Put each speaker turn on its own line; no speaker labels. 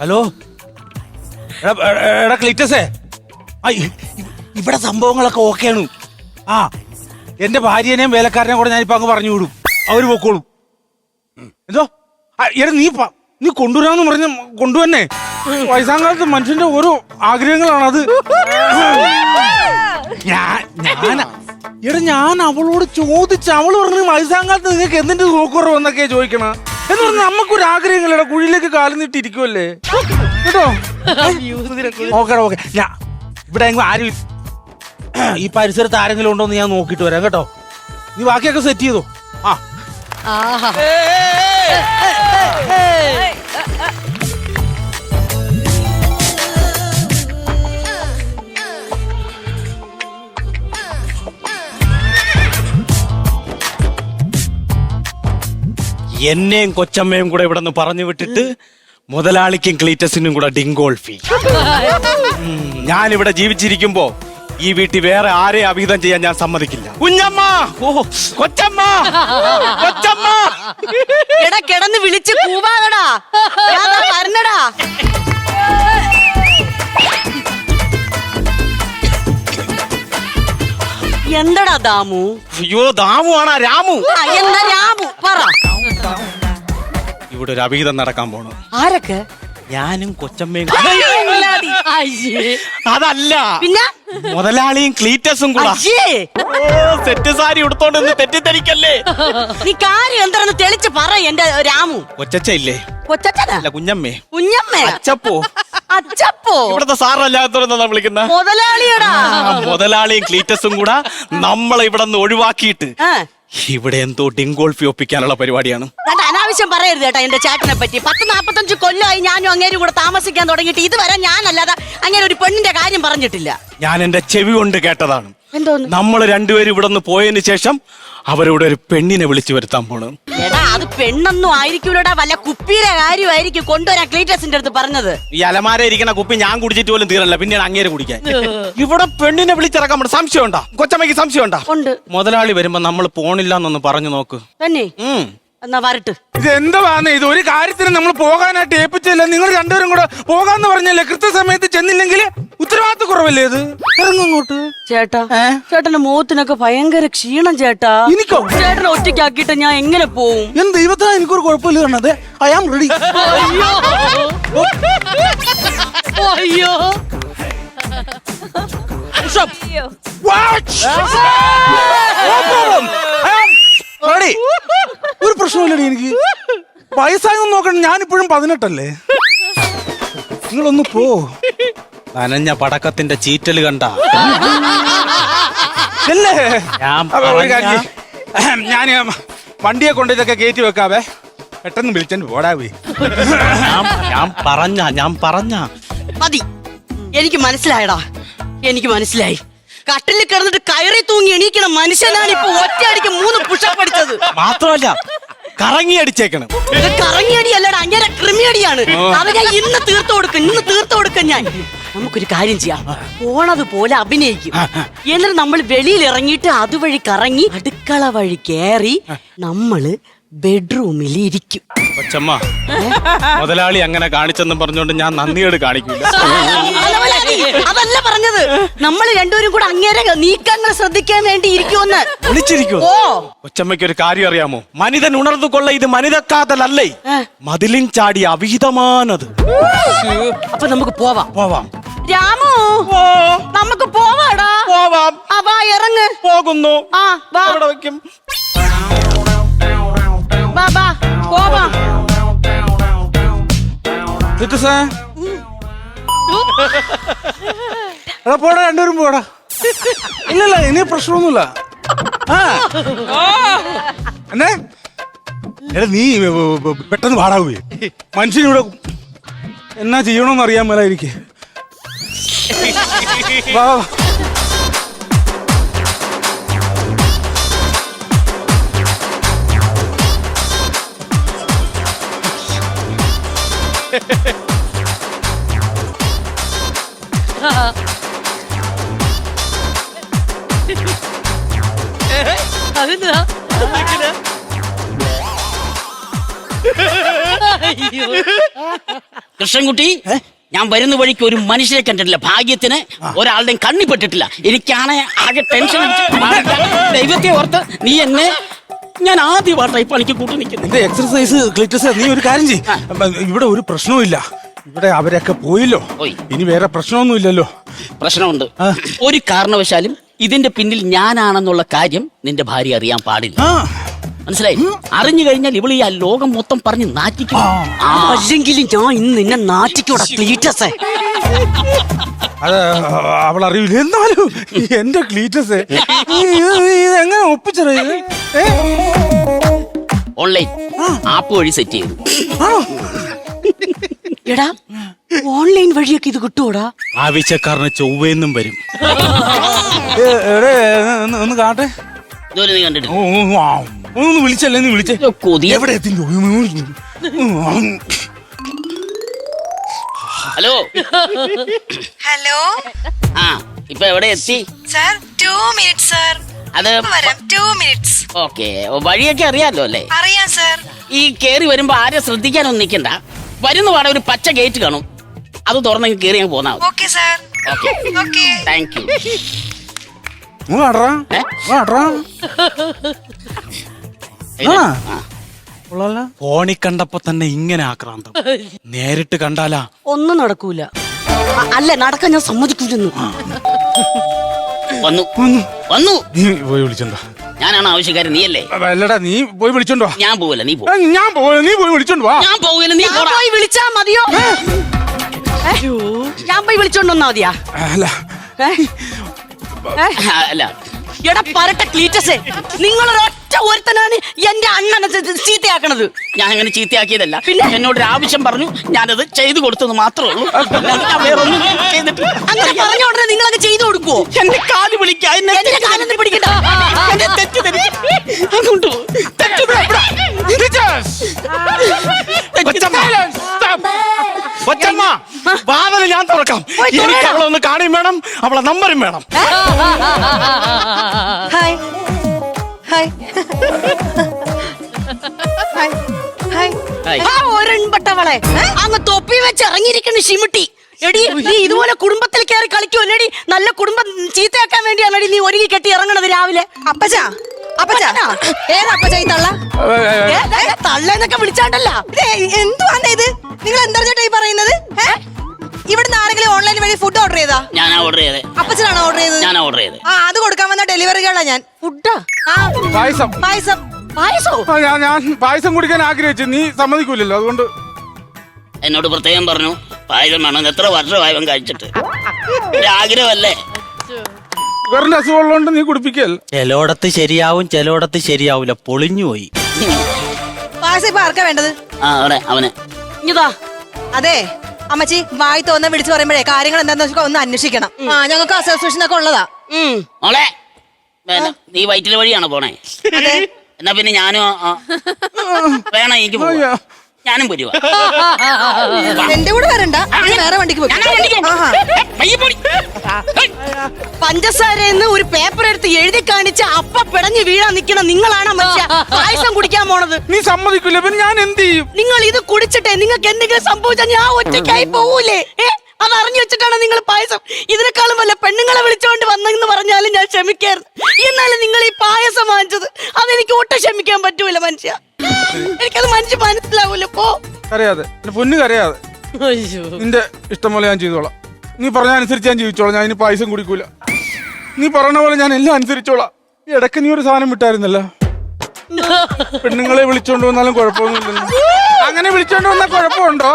Hello? ക്ലിറ്റസേ. ഇവിടെ സംഭവങ്ങളൊക്കെ ഓക്കെയാണ്. ആ എന്റെ ഭാര്യനെയും വേലക്കാരനെയും കൂടെ ഞാനിപ്പോ അങ്ങ് പറഞ്ഞു വിടും. അവർ പൊക്കോളും. എന്തോ? എടാ നീ നീ കൊണ്ടുവരാന്ന് പറഞ്ഞ കൊണ്ടുവന്നെ. വയസ്സാങ്കാലത്ത് മനുഷ്യന്റെ ഓരോ ആഗ്രഹങ്ങളാണ് അത്. ഞാൻ എടാ ഞാൻ അവളോട് ചോദിച്ച അവൾ പറഞ്ഞു വയസ്സാങ്കാലത്ത് നിങ്ങൾക്ക് എന്തിന്റെ നോക്കുറവെന്നൊക്കെയാ ചോദിക്കണ? എന്ന് പറഞ്ഞാൽ നമുക്കൊരു ആഗ്രഹങ്ങളിടാ കുഴിയിലേക്ക് കാലം നീട്ടിരിക്കുമല്ലേ കേട്ടോ? Okay okay. ഞാൻ ഇവിടെ എങ്ങും ആരും ഈ പരിസരത്ത് ആരെങ്കിലും ഉണ്ടോ എന്ന് ഞാൻ നോക്കിട്ട് വരാം കേട്ടോ? നീ ബാക്കിയൊക്കെ സെറ്റ് ചെയ്തോ? ആ.
എന്നെയും കൊച്ചമ്മയും കൂടെ ഇവിടെ നിന്ന് പറഞ്ഞു വിട്ടിട്ട് മുതലാളിക്കും ക്ലീറ്റസിനും കൂടെ ഡിങ്കോൾഫി ഞാൻ ഇവിടെ ജീവിച്ചിരിക്കുമ്പോ ഈ വീട്ടിൽ വേറെ ആരെ അഭിഹിതം ചെയ്യാൻ ഞാൻ സമ്മതിക്കില്ല. കുഞ്ഞമ്മ! ഓ കൊച്ചമ്മ! കൊച്ചമ്മ!
എടാ കിടന്ന് വിളിച്ച് കൂവാകടാ എന്തടാ ദാമു?
അയ്യോ ദാമു ആണാ രാമു.
ആ, എന്താ രാമു? പറ.
ഇവിടെ ഒരു അഭിഹിതം നടക്കാൻ പോണു.
ആരൊക്കെ?
ഞാനും കൊച്ചമ്മയും. അതല്ല.
പിന്നെ?
മുതലാളിയും ക്ലീറ്റസും കൂടെ. സെറ്റ് സാരി ഉടുത്തോണ്ട് തെറ്റിദ്ധരിക്കല്ലേ?
നീ കാര്യം എന്താണെന്ന് തെളിച്ച് പറ എന്റെ രാമു.
കൊച്ചച്ച ഇല്ലേ? കുഞ്ഞമ്മേ.
കുഞ്ഞമ്മേ?
അച്ചപ്പോ?
അച്ചപ്പോ?
ഇവിടുത്തെ സാറല്ലാത്തോരെന്നാ വിളിക്കുന്ന?
മുതലാളിയടാ.
മുതലാളിയും ക്ലീറ്റസും കൂടെ നമ്മളെ ഇവിടെ നിന്ന് ഒഴിവാക്കിയിട്ട് ഇവിടെ എന്തോ ഡിങ്കോൾഫി ഒപ്പിക്കാനുള്ള പരിപാടിയാണ്.
അനാവശ്യം പറയരുത് കേട്ടോ എന്റെ ചേട്ടനെ പറ്റി. പത്ത് നാപ്പത്തഞ്ച് കൊല്ലമായി ഞാനും അങ്ങേരും കൂടെ താമസിക്കാൻ തുടങ്ങിയിട്ട് ഇതുവരെ ഞാനല്ലാതെ അങ്ങനെ ഒരു പെണ്ണിന്റെ കാര്യം പറഞ്ഞിട്ടില്ല.
ഞാൻ എന്റെ ചെവി കൊണ്ട് കേട്ടതാണ്. നമ്മൾ രണ്ടുപേരും ഇവിടെ നിന്ന് പോയതിന് ശേഷം അവരോട് ഒരു പെണ്ണിനെ വിളിച്ചു വരുത്താൻ പോണ്.
എടാ അത് പെണ്ണൊന്നും ആയിരിക്കൂലടാ. വല്ല കുപ്പിയുടെ കാര്യമായിരിക്കും കൊണ്ടുവരാൻ ക്ലീറ്റസിന്റെ അടുത്ത് പറഞ്ഞത്.
ഈ അലമാര ഇരിക്കുന്ന കുപ്പി ഞാൻ കുടിച്ചിട്ട് പോലും തീരല്ല. പിന്നീട് അങ്ങേര് കുടിക്കാൻ. ഇവിടെ പെണ്ണിനെ വിളിച്ചിറക്കാൻ പറ്റും സംശയം ഉണ്ടാ കൊച്ചമ്മയ്ക്ക് സംശയം ഉണ്ടാ.
ഉണ്ട്
മുതലാളി വരുമ്പോ നമ്മൾ പോണില്ല എന്നൊന്ന് പറഞ്ഞു നോക്ക്.
തന്നെ? എന്നാ വരട്ട്.
ഇത് എന്തുവാന്ന് ഇത് ഒരു കാര്യത്തിന് നമ്മൾ പോകാനായിട്ട് ഏൽപ്പിച്ചില്ല നിങ്ങൾ രണ്ടുപേരും കൂടെ പോകാന്ന് പറഞ്ഞല്ലേ? കൃത്യസമയത്ത് ചെന്നില്ലെങ്കിൽ ഉത്തരവാദിത്വ കുറവല്ലേ ഇത്? ഇറങ്ങും ഇങ്ങോട്ട്
ചേട്ടാ ചേട്ടന്റെ മുഖത്തിനൊക്കെ ഭയങ്കര ക്ഷീണം ചേട്ടാ.
എനിക്കോ?
ചേട്ടനെ ഒറ്റയ്ക്കാക്കിയിട്ട് ഞാൻ എങ്ങനെ പോവും?
എന്ത് ദൈവത്തിനാ എനിക്കൊരു കുഴപ്പമില്ല കണ്ടത് ഐ ആം റെഡി
അയ്യോ.
റെഡി ഒരു പ്രശ്നമില്ലടി എനിക്ക്. വയസ്സായൊന്നും നോക്കണം ഞാനിപ്പോഴും പതിനെട്ടല്ലേ? നിങ്ങളൊന്ന് പോ.
നനഞ്ഞ പടക്കത്തിന്റെ ചീറ്റൽ കണ്ട.
അല്ലേ
ഞാൻ
വണ്ടിയെ കൊണ്ട് ഇതൊക്കെ കയറ്റി വെക്കാവേ. പെട്ടെന്ന് വിളിച്ചു പോടാ
ഞാൻ പറഞ്ഞ ഞാൻ പറഞ്ഞ
മതി. എനിക്ക് മനസ്സിലായടാ. എനിക്ക് മനസ്സിലായി. കട്ടിലിൽ കിടന്നിട്ട് കയറി തൂങ്ങി എണീക്കണ. മനുഷ്യനാണ് ഇപ്പൊ ഒറ്റയടിക്ക് മൂന്ന് പുഷപ്പ് അടിച്ചത്.
മാത്രമല്ല കറങ്ങി അടിച്ചേക്കണം.
കറങ്ങിയടി അല്ലടാ അങ്ങനെ ക്രിമിയടിയാണ് അത് ഞാൻ ഇന്ന് തീർത്തു കൊടുക്കും ഇന്ന് തീർത്തു കൊടുക്കും ഞാൻ. നമുക്കൊരു കാര്യം ചെയ്യാം. പോണത് പോലെ അഭിനയിക്കും. എന്നിട്ട് നമ്മൾ വെളിയിൽ ഇറങ്ങിയിട്ട് അതുവഴി കറങ്ങി അടുക്കള വഴി കയറി നമ്മൾ ബെഡ്റൂമിൽ ഇരിക്കും
കൊച്ചമ്മ മുതലാളി അങ്ങനെ കാണിച്ചെന്ന് പറഞ്ഞുകൊണ്ട് ഞാൻ നന്ദിയോട് കാണിക്കില്ല
അതല്ല, അതല്ല പറഞ്ഞത്. നമ്മൾ രണ്ടുപേരും കൂടെ അങ്ങേരെ നീക്കങ്ങൾ ശ്രദ്ധിക്കാൻ വേണ്ടി ഇരിക്കുമെന്ന്.
വിളിച്ചിരിക്കും
ഓ.
കൊച്ചമ്മയ്ക്ക് ഒരു കാര്യം അറിയാമോ? മനിതൻ ഉണർന്നു കൊള്ള ഇത് മനിതക്കാതലല്ലേ? മതിലിൻ ചാടി അവിഹിതമാനത്
അപ്പൊ നമുക്ക് പോവാം.
പോവാം.
രാമു നമുക്ക് പോവാടാ.
പോവാം.
ആ വാ ഇറങ്ങ്.
പോകുന്നു.
ആ വാ.
അവിടെ വെക്കും
ടിറ്റസേ. എടാ പോടാ രണ്ടുപേരും പോടാ. ഇല്ലല്ല ഇനി പ്രശ്നമൊന്നുമില്ല. ആ. എന്നെ? എടാ നീ പെട്ടെന്ന് പാടാവേ. മനുഷ്യനിവിടെ എന്നാ ചെയ്യണമെന്ന് അറിയാൻ മേല എനിക്ക്. വാ.
കൃഷ്ണൻകുട്ടി ഞാൻ വരുന്ന വഴിക്ക് ഒരു മനുഷ്യരെ കണ്ടിട്ടില്ല. ഭാഗ്യത്തിന് ഒരാളുടെയും കണ്ണിപ്പെട്ടിട്ടില്ല എനിക്കാണെ ആകെ ടെൻഷൻ ദൈവത്തെ ഓർത്ത് നീ എന്നെ ഞാൻ ആദ്യമായിട്ടാണ് ഇപ്പൊ എനിക്ക് കൂട്ടി നിൽക്കുന്നത്.
എന്റെ എക്സർസൈസ് ക്ലിറ്റസ് നീ ഒരു കാര്യം ചെയ്യ്. ഇവിടെ ഒരു പ്രശ്നവും ഇല്ല. ഇവിടെ അവരൊക്കെ പോയില്ലോ. ഇനി വേറെ പ്രശ്നമൊന്നും ഇല്ലല്ലോ.
പ്രശ്നമുണ്ട്. ഒരു കാരണവശാലും ഇതിന്റെ പിന്നിൽ ഞാനാണെന്നുള്ള കാര്യം നിന്റെ ഭാര്യ അറിയാൻ പാടില്ല. മനസ്സിലായി? അറിഞ്ഞു കഴിഞ്ഞാൽ ഇവൾ ഈ ലോകം മൊത്തം പറഞ്ഞ് നാറ്റിക്കും.
അല്ലെങ്കിലും ഞാൻ ഇന്ന് നിന്നെ നാറ്റിക്കൂടാ ക്ലീറ്റസേ.
അത് അവൾ അറിയില്ല എന്നാലും എന്റെ ക്ലീറ്റസ് എങ്ങനെ ഒപ്പിച്ചത്?
ഓൺലൈൻ. ആപ്പ് വഴി സെറ്റ് ചെയ്തു?
എടാ ഓൺലൈൻ വഴിയൊക്കെ ഇത് കിട്ടൂടാ
ആവശ്യക്കാരന് ചൊവ്വേന്നും വരും.
ഒന്ന് കാട്ടെ.
ഇതുവരെ നീ കണ്ടിട്ട്
ഓ, ഓ, ഒന്ന് വിളിച്ചല്ലേ നീ വിളിച്ചേ. എവിടെ എത്തി?
ഹലോ.
ഹലോ.
ആ ഇപ്പൊ എവിടെ എത്തി?
Sir two minute sir.
അത്
വരാം. Two minutes
okay. വഴിയൊക്കെ അറിയാലോ അല്ലേ?
അറിയാം സർ.
ഈ കേറി വരുമ്പോ ആരെ ശ്രദ്ധിക്കാനൊന്നും നിക്കണ്ട വരുന്ന പാടെ ഒരു പച്ച ഗേറ്റ് കാണും. അത് തുറന്നെങ്കിൽ കേറി അങ്ങ് പോന്നാ മതി.
Okay sir
okay
okay
thank you
ഫോണിൽ കണ്ടപ്പോ തന്നെ ഇങ്ങനെ ആക്രാന്തം. നേരിട്ട് കണ്ടാലാ.
ഒന്നും നടക്കൂല. അല്ല നടക്കാൻ ഞാൻ സമ്മതിക്കൂലെന്ന്.
വന്നു. വന്നു.
നീ പോയി വിളിച്ചോണ്ടോ.
ഞാനാണ് ആവശ്യക്കാരൻ നീയല്ലേ?
അല്ലടാ നീ പോയി വിളിച്ചോണ്ടോ.
ഞാൻ പോവില്ല നീ പോ.
ഞാൻ പോവില്ല നീ പോയി വിളിച്ചോണ്ടോ
ഞാൻ പോവില്ല നീ
പോയി വിളിച്ചാ മതിയോ? ഞാൻ പോയി വിളിച്ചോണ്ടോ മതിയാ?
അല്ല.
അല്ല.
എടാ പരട്ട ക്ലീറ്റസേ. നിങ്ങൾ ഒറ്റ ഒരുത്തനാണ് എന്റെ അണ്ണനെ ചീത്തയാക്കണത്.
ഞാൻ അങ്ങനെ ചീത്തയാക്കിയതല്ല. പിന്നെ? എന്നോട് ഒരു ആവശ്യം പറഞ്ഞു ഞാനത് ചെയ്തു കൊടുത്തെന്ന് മാത്രമേ ഉള്ളൂ. വേറൊന്നും ചെയ്തിട്ടില്ല.
അങ്ങനെ പറഞ്ഞ ഉടനെ നിങ്ങളൊക്കെ ചെയ്തു കൊടുക്കുവോ?
എന്റെ കാൽ വിളിക്കാ എന്നെ
കാലൊന്നും പിടിക്കണ്ട.
എന്നെ തെറ്റിദ്ധരിച്ചു. അങ്ങോട്ട്
കൊച്ചമ്മ ഞാൻ തുറക്കാം. എനിക്ക് അവളെ ഒന്ന് കാണുകയും വേണം അവളെ നമ്പറും വേണം.
Hi. Hi. Hi. Hi.
Hi.
ആ ഒരെൺപട്ടവളെ. അങ്ങ് തൊപ്പി വെച്ച് ഇറങ്ങിയിരിക്കുന്ന ഷിമിട്ടി എടി നീ ഇതുപോലെ കുടുംബത്തിൽ കയറി കളിക്കുമല്ലേടി നല്ല കുടുംബം ചീത്തയാക്കാൻ വേണ്ടിയാണടി നീ ഒരുങ്ങി കെട്ടി ഇറങ്ങണത് രാവിലെ.
അപ്പച്ചാ അപ്പച്ചാ. ഏതാ അപ്പച്ചാ ഈ തള്ള?
എന്നൊക്കെ വിളിച്ചാണ്ടല്ലേ. വിളിച്ചാണ്ടല്ല
ഇത്? നിങ്ങൾ എന്താ ചേട്ടാ ഈ പറയുന്നത്? ഏ? ഇവിടുന്ന് ആരെങ്കിലും ഓൺലൈൻ വഴി ഫുഡ് ഓർഡർ ചെയ്താ
ഞാനാ ഓർഡർ ചെയ്തേ.
അപ്പച്ചനാണോ ഓർഡർ ചെയ്തത്?
ഞാൻ ഓർഡർ ചെയ്തേ.
ആ അത് കൊടുക്കാൻ വന്ന ഡെലിവറി കേളാ ഞാൻ.
ഫുഡാ
ആ
പായസം.
പായസം.
പായസോ?
ആ, ഞാൻ ഞാൻ പായസം കുടിക്കാൻ ആഗ്രഹിച്ചു. നീ സമ്മതിക്കൂലല്ലോ അതുകൊണ്ട്.
എന്നോട് പ്രത്യേകം പറഞ്ഞു പായസം വേണം. എത്ര വർഷമായി അവൻ കഴിച്ചിട്ട്. ഒരു ആഗ്രഹമല്ലേ?
വേറെ അസുഖമുള്ളതുകൊണ്ട് നീ കുടിപ്പിക്കൽ.
ചിലയിടത്ത് ശരിയാവും ചിലയിടത്ത് ശരിയാവൂല. പൊളിഞ്ഞു പോയി.
പായസം ഇപ്പൊ ആർക്കാ വേണ്ടത്?
ആ അവിടെ അവന്.
ഇതാ
അതെ. അമ്മച്ചി വായി തോന്നുന്ന വിളിച്ചു പറയുമ്പോഴേ കാര്യങ്ങൾ എന്താന്ന് വെച്ചാൽ ഒന്ന് അന്വേഷിക്കണം. ആ ഞങ്ങൾക്ക് അസോസിയേഷൻ ഒക്കെ ഉള്ളതാ.
മോളെ വേണ്ട നീ വയറ്റിലെ വഴിയാണോ പോണേ? എന്നാ പിന്നെ ഞാനും ആ, വേണം എനിക്ക് പോവാം. ഞാനും വരുവാ.
എന്റെ കൂടെ വരണ്ട. വേറെ വണ്ടിക്ക്
ഞാനാ വണ്ടിക്ക്
പോയി
പോ.
ആഹാ.
ഏ, പയ്യെ പോടി. ഏയ്.
പഞ്ചസാരന്ന് ഒരു പേപ്പർ എടുത്ത് എഴുതി കാണിച്ച് അപ്പ പിടഞ്ഞു വീഴാൻ നിൽക്കണ നിങ്ങളാണ് മനുഷ്യ? പായസം കുടിക്കാൻ പോണത്.
നീ സമ്മതിക്കില്ല പിന്നെ ഞാൻ എന്ത് ചെയ്യും?
നിങ്ങൾ ഇത് കുടിച്ചിട്ടേ നിങ്ങൾക്ക് എന്തെങ്കിലും സംഭവിച്ചാൽ ഞാൻ ഒറ്റയ്ക്കായി പോവൂലേ? ഏ അത് അറിഞ്ഞു വെച്ചിട്ടാണ് നിങ്ങൾ പായസം? ഇതിനേക്കാളും വല്ല പെണ്ണുങ്ങളെ വിളിച്ചോണ്ട് വന്നെന്ന് പറഞ്ഞാലും ഞാൻ ക്ഷമിക്കായിരുന്നു എന്നാലും നിങ്ങൾ ഈ പായസം വാങ്ങിച്ചത് അതെനിക്ക് ഒട്ടും ക്ഷമിക്കാൻ പറ്റൂല മനുഷ്യ. എനിക്കത് മനുഷ്യ മനസ്സിലാവൂല പോ.
കരയാതെ. എന്റെ പൊന്നു കരയാതെ. നിന്റെ ഇഷ്ടം പോലെ ഞാൻ ചെയ്തോളാം. നീ പറഞ്ഞ അനുസരിച്ച് ഞാൻ ജീവിച്ചോളാം. ഞാൻ ഇനി പായസം കുടിക്കൂല. നീ പറഞ്ഞ പോലെ ഞാൻ എല്ലാം അനുസരിച്ചോളാം. ഈ ഇടയ്ക്ക് നീ ഒരു സാധനം വിട്ടായിരുന്നല്ലോ? പെണ്ണുങ്ങളെ വിളിച്ചോണ്ട് വന്നാലും കുഴപ്പമൊന്നുമില്ല അങ്ങനെ വിളിച്ചോണ്ട് വന്നാൽ കുഴപ്പമുണ്ടോ?